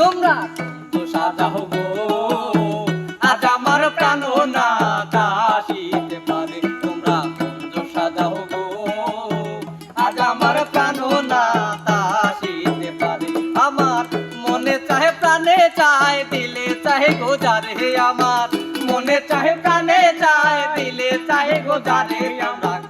তোমরা তো সাজাও গো আজ আমার প্রাণ না দাসিতে পারে। তোমরা কুঞ্জ সাজাও গো আজ আমার প্রাণ না দাসিতে পারে। আমার মনে চাহে প্রাণে চায় দিলে চাহে গোজারে আমার। মনে চাহে প্রাণে চায় দিলে চাহে গোজারে আমরা।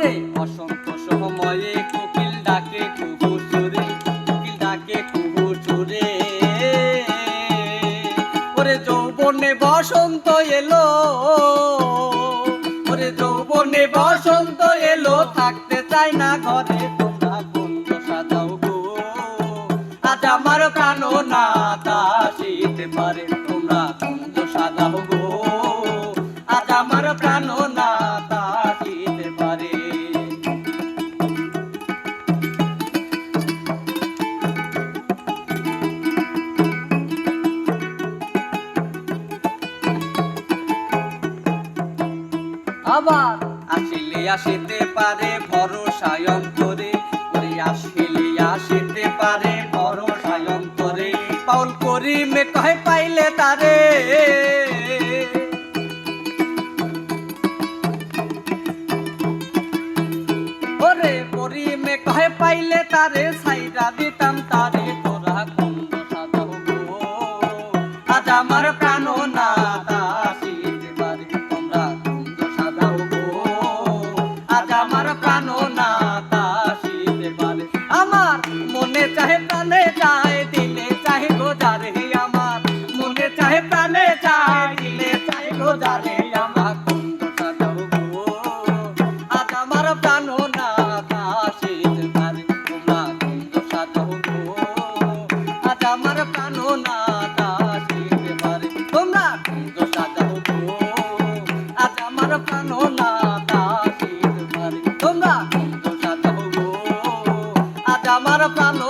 ওরে বসন্ত সময়ে কোকিল ডাকে কুহু সুরে কোকিল ডাকে কুহু সুরে ওরে যৌবনে বসন্ত এলো, ওরে যৌবনে বসন্ত এলো, থাকতে চাই না ঘরে, তোমরা কুঞ্জ সাজাও গো। আজ আমার প্রাণ না দাসিতে পারে, তোমরা আবার আসিলে আসিতে পারে ভরসায় অন্তরে, ওরে আসিলে আসিতে পারে ভরসায় অন্তরে। পাউল করি মে কহে পাইলে তারে। ওরে পরি মে কহে পাইলে তারে সাইরা দিতাম তারে, তোরা কুন্দ সাধব আজ আমার প্রাণ না যারে আমার, মনে চাহে প্রাণে চাই দিলে চাই গো যারে আমার। কুন্দটা দাও গো আজ আমার প্রাণ না কাশে তারে, তোমার কুন্দটা দাও গো আমার প্রাণ